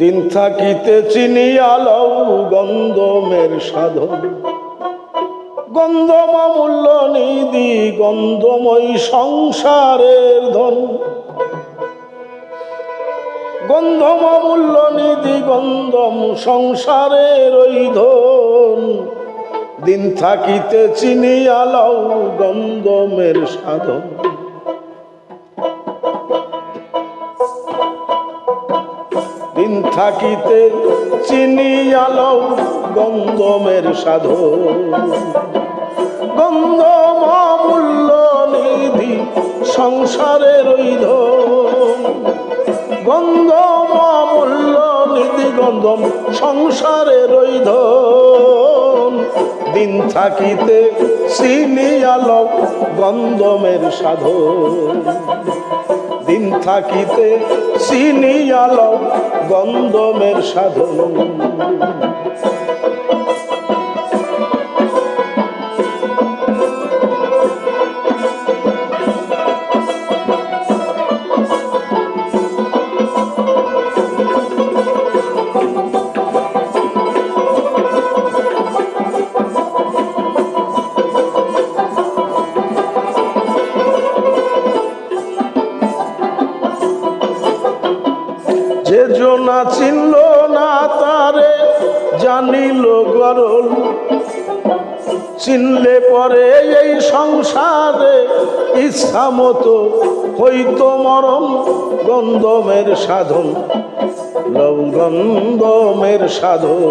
দিন থাকিতে চিনি আলৌ গন্ধমের সাধন। গন্ধম মূল্য নিধি, গন্ধময়ী সংসারের ধন। গন্ধম মূল্য নিধি, গন্ধম সংসারের ওই ধন। দিন থাকিতে চিনি আলৌ গন্ধমের সাধন। দিন থাকিতে চিনি আলো গন্ধমের সাধন গন্ধম মূল্য নিধি সংসারের ধন। গন্ধম নিধি গন্ধম সংসারের ধন। দিন থাকিতে চিনি আলো গন্ধমের সাধন দিন থাকিতে চিনি আলো গন্ধমের সাধন। জনা চিনল না তারে, জানিল গরল। চিনলে পরে এই সংসারে ইচ্ছা মতো হইতো মরম গন্ধমের সাধন গন্ধমের সাধন।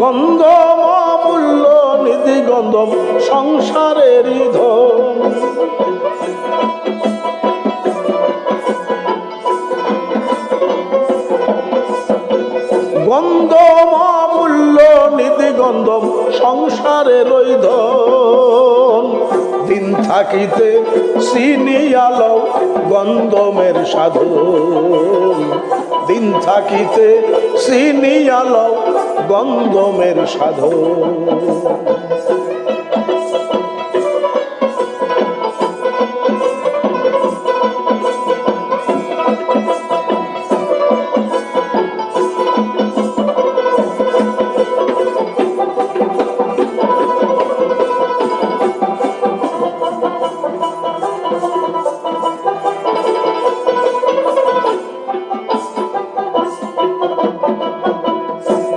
গন্ধম মূল্য নিধি গন্ধম সংসারের ধন। গন্ধম রইধ দিন থাকিতে চিনি আলো গন্ধমের সাধু দিন থাকিতে চিনি আলো গন্ধমের সাধন।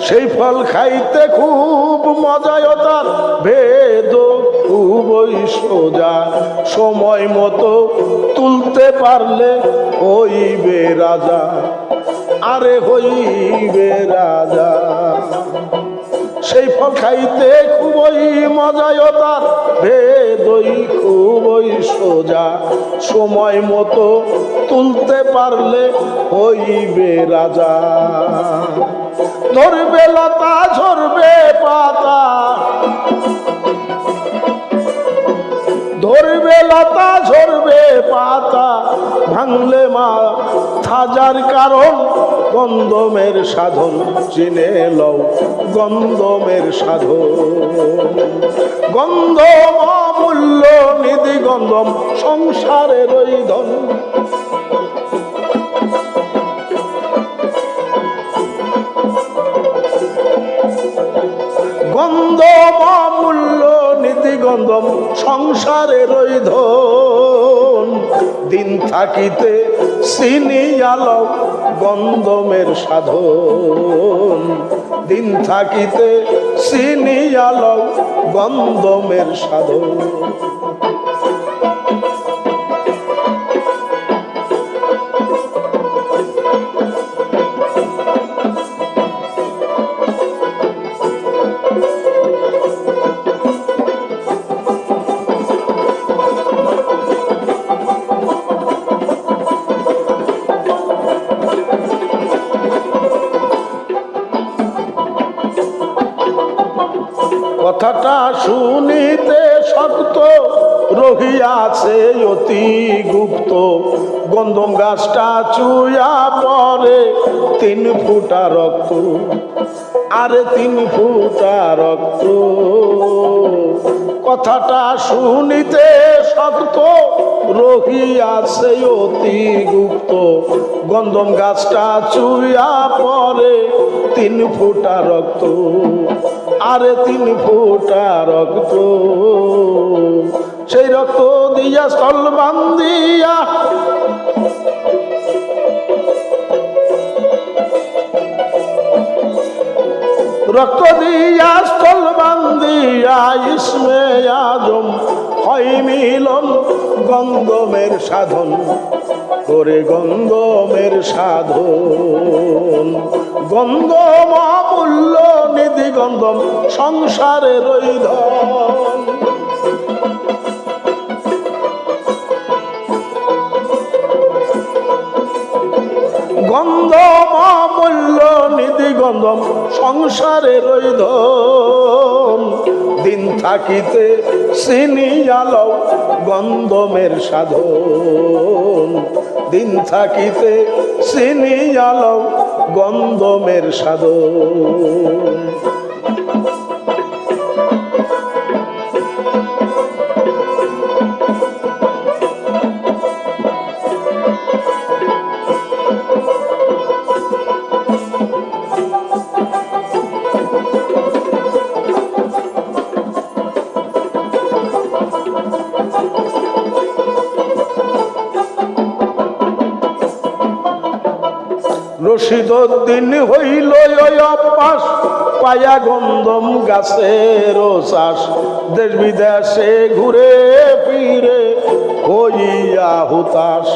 সেই ফল খাইতে খুব মজায় তার। ভেদ খুবই সোজা, সময় মতো তুলতে পারলে হইবে রাজা। আরে হইবে রাজা। সেই ফল খাইতে খুবই মজায় তার। ভেদই খুবই সোজা, সময় মতো তুলতে পারলে হইবে রাজা। ধরবে লতা, ঝরবে পাতা। ধরবে লতা, ঝরবে পাতা, ভাঙলে মা থাজার কারণ গন্ধমের সাধন, চিনে লও গন্ধমের সাধন। গন্ধম মূল্য নিধি গন্ধম সংসারের ওই ধন সংসারের ওই দিন থাকিতে চিনি আলোক গন্ধমের সাধন। দিন থাকিতে চিনি আলোক গন্ধমের সাধন। কথাটা শুনিতে শক্ত রহিয়াছে অতি গুপ্ত। গন্ধম গাছটা চুয়া পরে তিন ফুটা রক্ত, আরে তিন ফুটা রক্ত। কথাটা শুনিতে শক্ত রহিয়াছে অতি গুপ্ত। গন্ধম গাছটা চুইয়া পরে তিন ফুটা রক্ত। আরে তিন ফুটা রক্ত। সেই রক্ত দিয়া স্থল বান্দিয়া রক্ত দিয়া স্থল বান্দিয়া ইসমে আজম হয় মিলন গন্ধমের সাধন। করে গন্ধমের সাধন। গন্ধম অমূল্য নিধি গন্ধম, সংসারে রইধন গন্ধম অমূল্য নিধি গন্ধম, সংসারে রইধন দিন থাকিতে আলো গন্ধমের সাধন। দিন থাকিতে আলো গন্ধমের সাধন। রশিদুদ্দিন হইল অপাস, পায়া গন্ধম গাছের চাষ দেশ বিদেশে ঘুরে ফিরে হইয়া হুতাস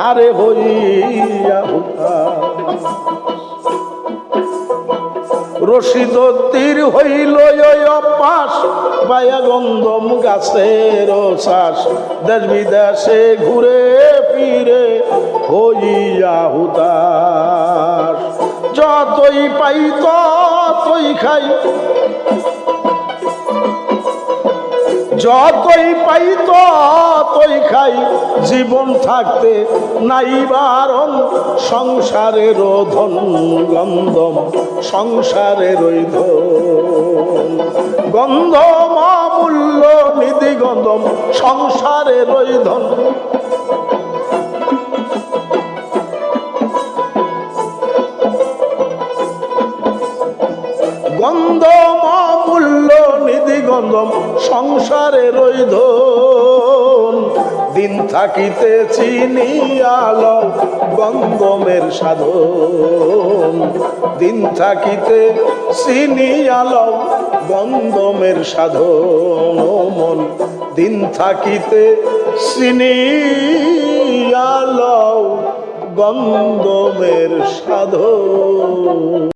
আরে হইয়া হুতাস হইল ওই অভ্যাস পায়া গন্ধম গাছের শ্বাস। দেশ বিদেশে ঘুরে ফিরে হইয়া হুতাস যতই পাই ততই খাই যতই পাই ততই খাই, জীবন থাকতে নাই বারণ সংসারের ধন গন্ধম, সংসারের ধন। গন্ধম অমূল্য নিধি গন্ধম, সংসারের ধন। গন্ধম গন্ধম সংসারে রইধন দিন থাকিতে চিনি আলো গন্ধমের সাধন। দিন থাকিতে চিনি আলো গন্ধমের সাধন মন, দিন থাকিতে চিনি আলো গন্ধমের সাধন।